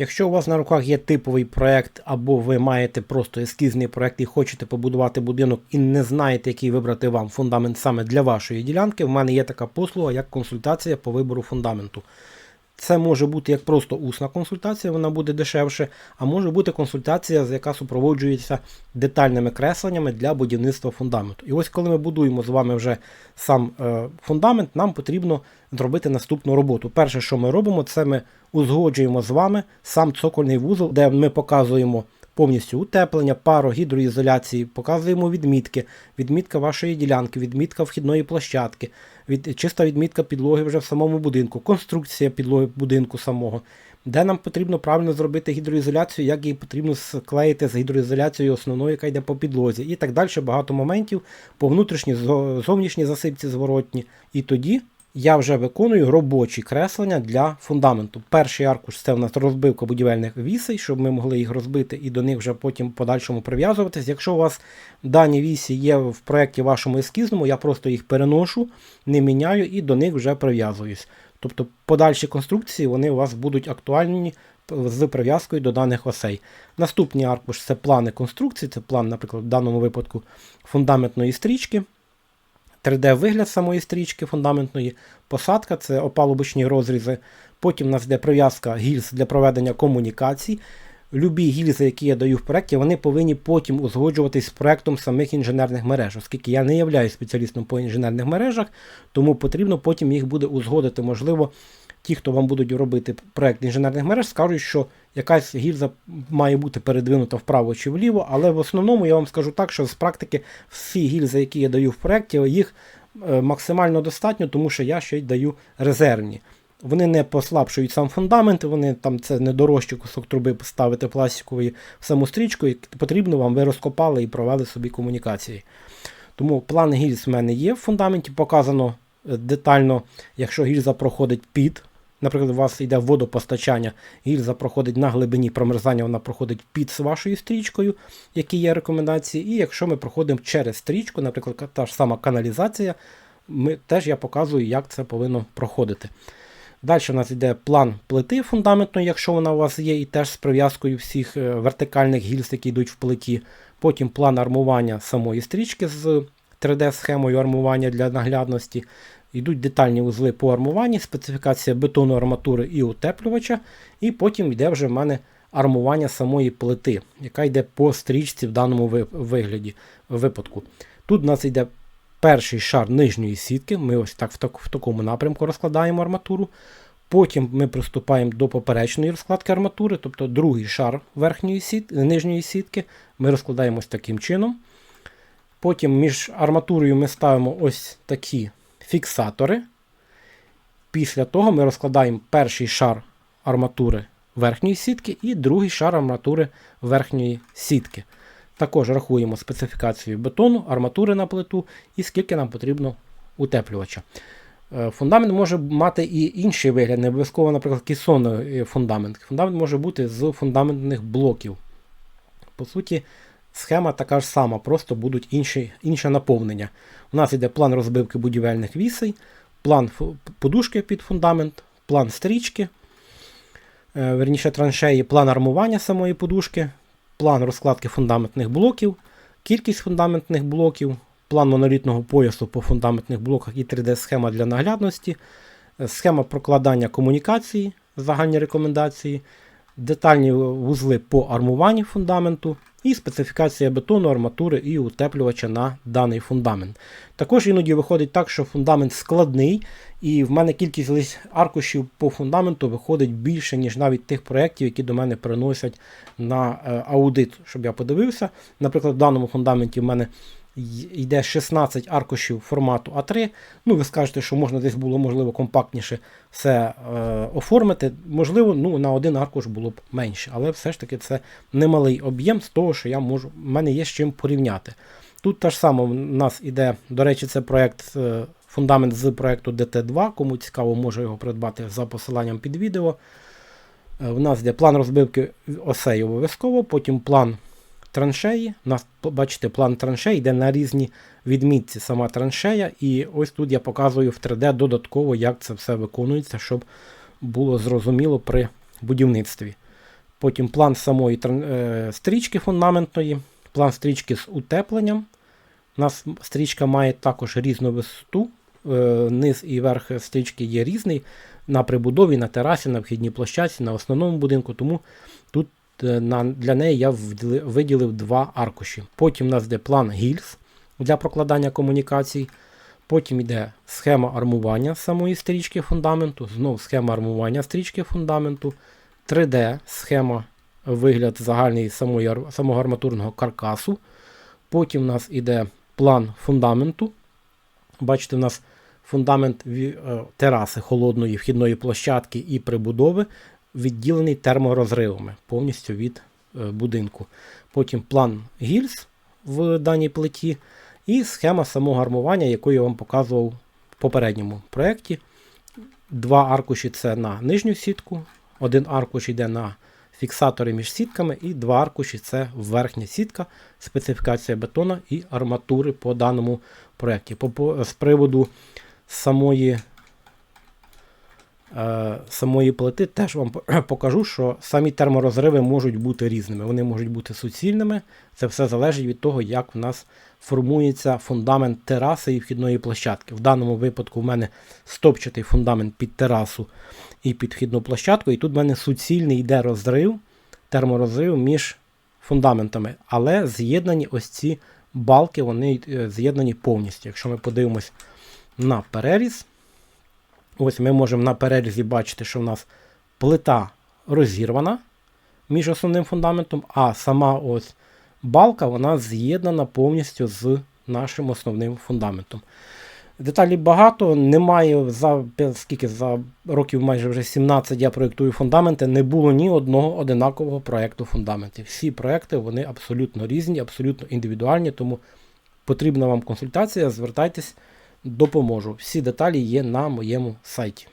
Якщо у вас на руках є типовий проект, або ви маєте просто ескізний проект і хочете побудувати будинок і не знаєте, який вибрати вам фундамент саме для вашої ділянки, в мене є така послуга, як консультація по вибору фундаменту. Це може бути як просто усна консультація, вона буде дешевше, а може бути консультація, яка супроводжується детальними кресленнями для будівництва фундаменту. І ось коли ми будуємо з вами вже сам е, фундамент, нам потрібно зробити наступну роботу. Перше, що ми робимо, це ми узгоджуємо з вами сам цокольний вузол, де ми показуємо повністю утеплення, пару, гідроізоляції, показуємо відмітки, відмітка вашої ділянки, відмітка вхідної площадки, від, чиста відмітка підлоги вже в самому будинку, конструкція підлоги будинку самого, де нам потрібно правильно зробити гідроізоляцію, як її потрібно склеїти з гідроізоляцією основною, яка йде по підлозі. І так далі багато моментів по внутрішній зовнішній засипці зворотні. І тоді я вже виконую робочі креслення для фундаменту. Перший аркуш це в нас розбивка будівельних вісей, щоб ми могли їх розбити і до них вже потім подальшому прив'язуватись. Якщо у вас дані вісі є в проєкті вашому ескізному, я просто їх переношу, не міняю і до них вже прив'язуюсь. Тобто подальші конструкції вони у вас будуть актуальні з прив'язкою до даних осей. Наступний аркуш це плани конструкції, це план, наприклад, в даному випадку фундаментної стрічки. 3D-вигляд самої стрічки фундаментної, посадка це опалубочні розрізи. Потім у нас йде прив'язка гільз для проведення комунікацій. Любі гільзи, які я даю в проєкті, вони повинні потім узгоджуватись з проєктом самих інженерних мереж, оскільки я не являюсь спеціалістом по інженерних мережах, тому потрібно потім їх буде узгодити. Можливо, ті, хто вам будуть робити проєкт інженерних мереж, скажуть, що якась гільза має бути передвинута вправо чи вліво, але в основному я вам скажу так, що з практики всі гільзи, які я даю в проєкті, їх е, максимально достатньо, тому що я ще й даю резервні. Вони не послабшують сам фундамент, вони там це не дорожче кусок труби поставити пластикової саму стрічку, і потрібно вам, ви розкопали і провели собі комунікації. Тому план гільз в мене є в фундаменті, показано е, детально, якщо гільза проходить під Наприклад, у вас йде водопостачання, гільза проходить на глибині промерзання, вона проходить під вашою стрічкою, які є рекомендації. І якщо ми проходимо через стрічку, наприклад, та ж сама каналізація, ми, теж я показую, як це повинно проходити. Далі у нас йде план плити фундаментної, якщо вона у вас є, і теж з прив'язкою всіх е, вертикальних гільз, які йдуть в плиті. Потім план армування самої стрічки з 3D-схемою армування для наглядності. Йдуть детальні узли по армуванні, специфікація бетону арматури і утеплювача, і потім йде вже в мене армування самої плити, яка йде по стрічці в даному вигляді, випадку. Тут у нас йде перший шар нижньої сітки, ми ось так в, так в такому напрямку розкладаємо арматуру. Потім ми приступаємо до поперечної розкладки арматури, тобто другий шар верхньої сіт, нижньої сітки. Ми розкладаємо ось таким чином. Потім між арматурою ми ставимо ось такі фіксатори. Після того ми розкладаємо перший шар арматури верхньої сітки і другий шар арматури верхньої сітки. Також рахуємо специфікацію бетону, арматури на плиту і скільки нам потрібно утеплювача. Е, фундамент може мати і інший вигляд, не обов'язково, наприклад, кесонний фундамент. Фундамент може бути з фундаментних блоків. По суті, Схема така ж сама, просто будуть інші, інше наповнення. У нас йде план розбивки будівельних вісей, план подушки під фундамент, план стрічки, е, верніше траншеї, план армування самої подушки, план розкладки фундаментних блоків, кількість фундаментних блоків, план монолітного поясу по фундаментних блоках і 3D-схема для наглядності, е, схема прокладання комунікації, загальні рекомендації, детальні вузли по армуванню фундаменту. І специфікація бетону, арматури і утеплювача на даний фундамент. Також іноді виходить так, що фундамент складний, і в мене кількість аркушів по фундаменту виходить більше, ніж навіть тих проєктів, які до мене приносять на е, аудит, щоб я подивився. Наприклад, в даному фундаменті в мене йде 16 аркушів формату А3. Ну, ви скажете, що можна десь було можливо компактніше все е, оформити. Можливо, ну, на один аркуш було б менше, але все ж таки це немалий об'єм з того, що я можу, в мене є з чим порівняти. Тут те ж саме в нас іде, до речі, це проєкт, е, фундамент з проєкту DT2. Кому цікаво, може його придбати за посиланням під відео. Е, в нас йде план розбивки осей обов'язково, потім план траншеї. У нас, бачите, план траншеї йде на різні відмітці сама траншея. І ось тут я показую в 3D додатково, як це все виконується, щоб було зрозуміло при будівництві. Потім план самої тран- е, стрічки фундаментної, план стрічки з утепленням. У нас стрічка має також різну висоту. Е, низ і верх стрічки є різний на прибудові, на терасі, на вхідній площадці, на основному будинку. Тому тут для неї я виділив два аркуші. Потім у нас йде план гільз для прокладання комунікацій. Потім йде схема армування самої стрічки фундаменту, знову схема армування стрічки фундаменту, 3D схема вигляд загальний самої, самого арматурного каркасу. Потім у нас іде план фундаменту. Бачите, у нас фундамент е, тераси холодної вхідної площадки і прибудови відділений терморозривами повністю від е, будинку. Потім план гільз в даній плиті і схема самого армування, яку я вам показував в попередньому проєкті. Два аркуші це на нижню сітку, один аркуш йде на фіксатори між сітками, і два аркуші це верхня сітка, специфікація бетона і арматури по даному проєкті. З приводу самої, самої плити теж вам покажу, що самі терморозриви можуть бути різними. Вони можуть бути суцільними. Це все залежить від того, як в нас формується фундамент тераси і вхідної площадки. В даному випадку в мене стопчатий фундамент під терасу і під вхідну площадку, і тут в мене суцільний йде розрив, терморозрив між фундаментами, але з'єднані ось ці балки, вони е, з'єднані повністю. Якщо ми подивимось на переріз, ось ми можемо на перерізі бачити, що в нас плита розірвана між основним фундаментом, а сама ось балка вона з'єднана повністю з нашим основним фундаментом. Деталей багато, немає за скільки за років майже вже 17 я проєктую фундаменти, не було ні одного одинакового проєкту фундаментів. Всі проєкти вони абсолютно різні, абсолютно індивідуальні, тому потрібна вам консультація, звертайтесь, допоможу. Всі деталі є на моєму сайті.